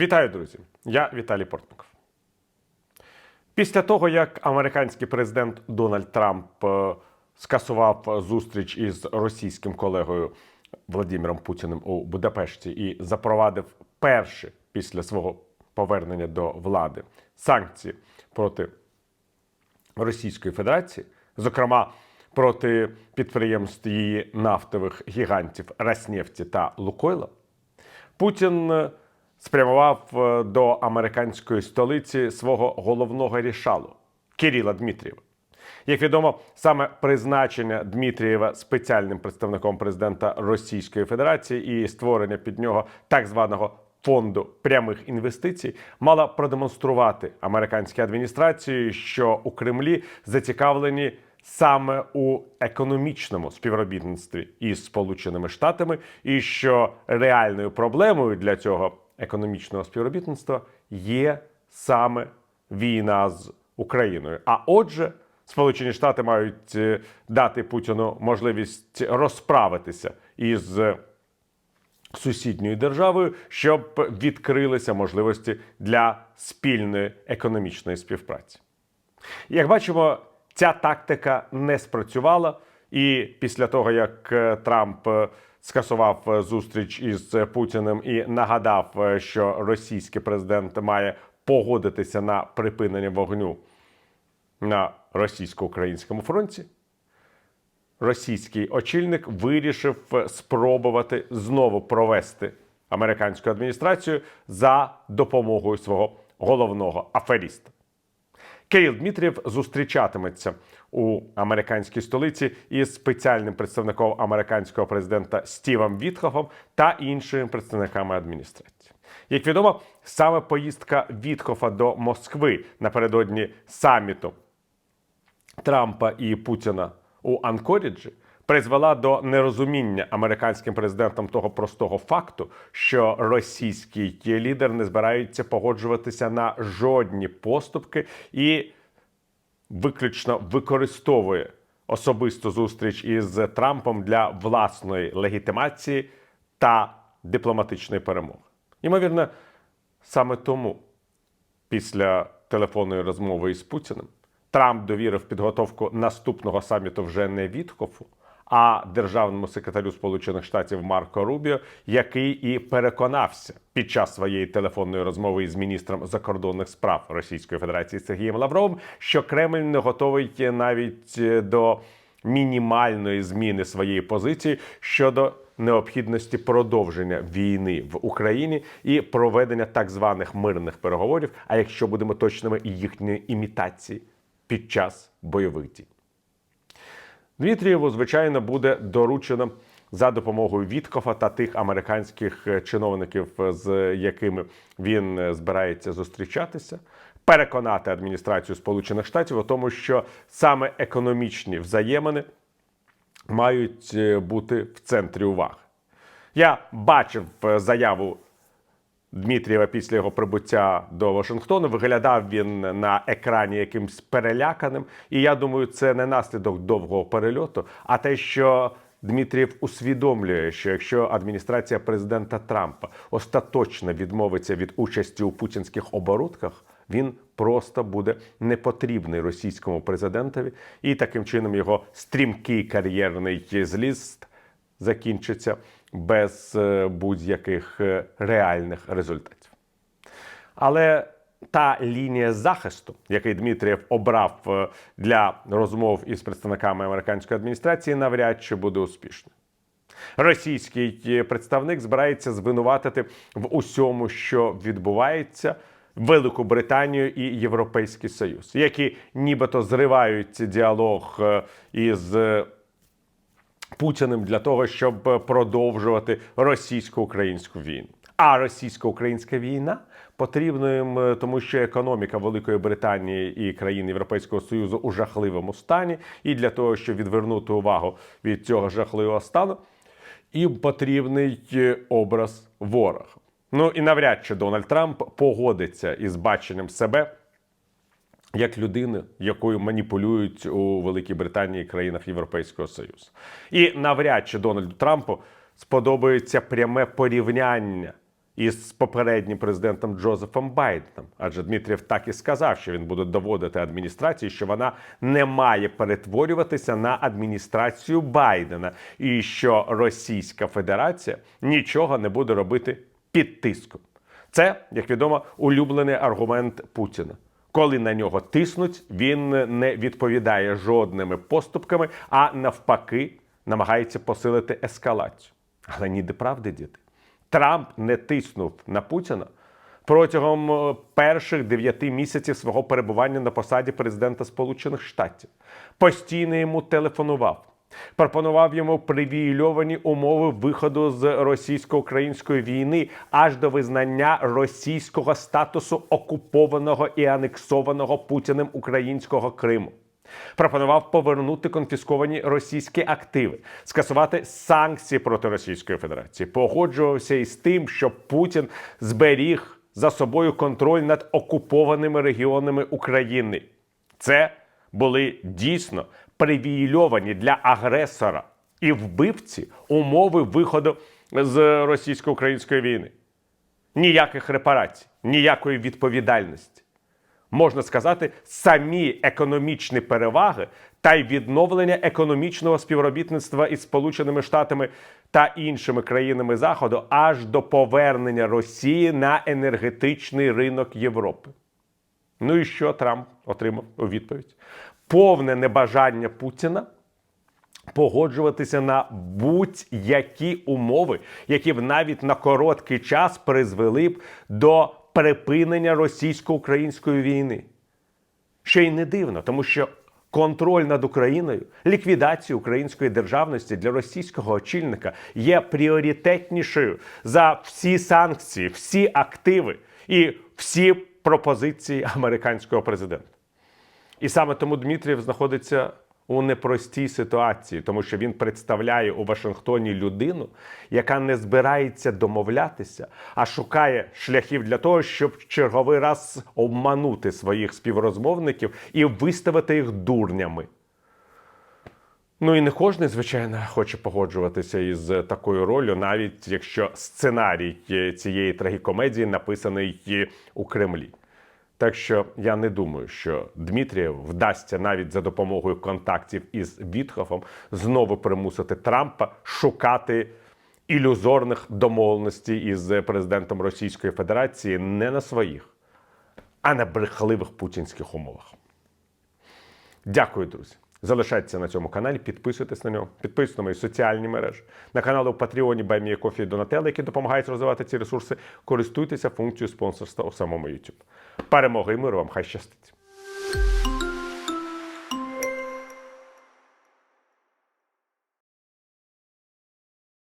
Вітаю, друзі! Я Віталій Портников. Після того, як американський президент Дональд Трамп е, скасував зустріч із російським колегою Владимиром Путіним у Будапешті і запровадив перші після свого повернення до влади санкції проти Російської Федерації, зокрема проти підприємств її нафтових гігантів Роснефті та Лукойла, Путін е, спрямував е, до американської столиці свого головного рішалу Кирила Дмитрієва. Як відомо, саме призначення Дмитрієва спеціальним представником президента Російської Федерації і створення під нього так званого фонду прямих інвестицій мало продемонструвати американській адміністрації, що у Кремлі зацікавлені саме у економічному співробітництві із Сполученими Штатами, і що реальною проблемою для цього економічного співробітництва є саме війна з Україною. А отже, Сполучені Штати мають е, дати Путіну можливість розправитися із сусідньою державою, щоб відкрилися можливості для спільної економічної співпраці. Як бачимо, ця тактика не спрацювала, і після того, як е, Трамп е, скасував е, зустріч із Путіним і нагадав, е, що російський президент має погодитися на припинення вогню на російсько-українському фронті, російський очільник вирішив е, спробувати знову провести американську адміністрацію за допомогою свого головного аферіста. Кирил Дмитрієв зустрічатиметься у американській столиці із спеціальним представником американського президента Стівом Вітхофом та іншими представниками адміністрації. Як відомо, саме поїздка Вітхофа до Москви напередодні саміту Трампа і Путіна у Анкоріджі призвела до нерозуміння американським президентом того простого факту, що російський лідер не збирається погоджуватися на жодні поступки і виключно використовує особисту зустріч із Трампом для власної легітимації та дипломатичної перемоги. Ймовірно, саме тому після телефонної розмови із Путіним Трамп довірив підготовку наступного саміту вже не Віткофу, а державному секретарю Сполучених Штатів Марко Рубіо, який і переконався під час своєї телефонної розмови із міністром закордонних справ Російської Федерації Сергієм Лавровим, що Кремль не готовий навіть до мінімальної зміни своєї позиції щодо необхідності продовження війни в Україні і проведення так званих мирних переговорів. А якщо будемо точними, їхньої імітації під час бойових дій. Дмитрієву, звичайно, буде доручено за допомогою Віткофа та тих американських е, чиновників, з якими він е, збирається зустрічатися, переконати адміністрацію Сполучених Штатів у тому, що саме економічні взаємини мають е, бути в центрі уваги. Я бачив е, заяву Дмитрієва після його прибуття до Вашингтону. Виглядав він на екрані якимсь переляканим. І я думаю, це не наслідок довгого перельоту, а те, що Дмитрієв усвідомлює, що якщо адміністрація президента Трампа остаточно відмовиться від участі у путінських оборудках, він просто буде непотрібний російському президентові, і таким чином його стрімкий кар'єрний зліст закінчиться без е, будь-яких е, реальних результатів. Але та лінія захисту, який Дмитрієв обрав е, для розмов із представниками американської адміністрації, навряд чи буде успішною. Російський представник збирається звинуватити в усьому, що відбувається. Велику Британію і Європейський Союз, які нібито зривають діалог із Путіним для того, щоб продовжувати російсько-українську війну. А російсько-українська війна потрібна їм, е, тому що економіка Великої Британії і країн Європейського Союзу у жахливому стані, і для того, щоб відвернути увагу від цього жахливого стану, їм потрібний е, образ ворога. Ну і навряд чи Дональд Трамп погодиться із баченням себе як людини, якою маніпулюють у Великій Британії країнах Європейського Союзу. І навряд чи Дональду Трампу сподобається пряме порівняння із попереднім президентом Джозефом Байденом. Адже Дмитрієв так і сказав, що він буде доводити адміністрації, що вона не має перетворюватися на адміністрацію Байдена, і що Російська Федерація нічого не буде робити під тиском. Це, як відомо, улюблений аргумент Путіна. Коли на нього тиснуть, він не відповідає жодними поступками, а навпаки, намагається посилити ескалацію. Але ніде правди, діти. Трамп не тиснув на Путіна протягом е, перших дев'яти місяців свого перебування на посаді президента Сполучених Штатів. Постійно йому телефонував. Пропонував йому привілейовані умови виходу з російсько-української війни аж до визнання російського статусу окупованого і анексованого Путіним українського Криму. Пропонував повернути конфісковані російські активи, скасувати санкції проти Російської Федерації. Погоджувався із тим, щоб Путін зберіг за собою контроль над окупованими регіонами України. Це були дійсно привілейовані для агресора і вбивці умови виходу з російсько-української війни. Ніяких репарацій, ніякої відповідальності можна сказати, самі економічні переваги та й відновлення економічного співробітництва із Сполученими Штатами та іншими країнами Заходу аж до повернення Росії на енергетичний ринок Європи. Ну і що Трамп отримав у відповідь? Повне небажання Путіна погоджуватися на будь-які умови, які б навіть на короткий час призвели б до припинення російсько-української війни. Що й не дивно, тому що контроль над Україною, ліквідація української державності для російського очільника є пріоритетнішою за всі санкції, всі активи і всі пропозиції американського президента. І саме тому Дмитрієв знаходиться у непростій ситуації, тому що він представляє у Вашингтоні людину, яка не збирається домовлятися, а шукає шляхів для того, щоб черговий раз обманути своїх співрозмовників і виставити їх дурнями. Ну і не кожен, звичайно, хоче погоджуватися із такою ролью, навіть якщо сценарій цієї трагікомедії написаний у Кремлі. Так що я не думаю, що Дмитрієв вдасться навіть за допомогою контактів із Вітхофом знову примусити Трампа шукати ілюзорних домовленостей із президентом Російської Федерації не на своїх, а на брехливих путінських умовах. Дякую, друзі. Залишайтеся на цьому каналі, підписуйтесь на нього, підписуйтесь на мої соціальні мережі, на канали у Патреоні Баймія Кофі і які допомагають розвивати ці ресурси. Користуйтеся функцією спонсорства у самому YouTube. Перемоги і миру вам хай щастить!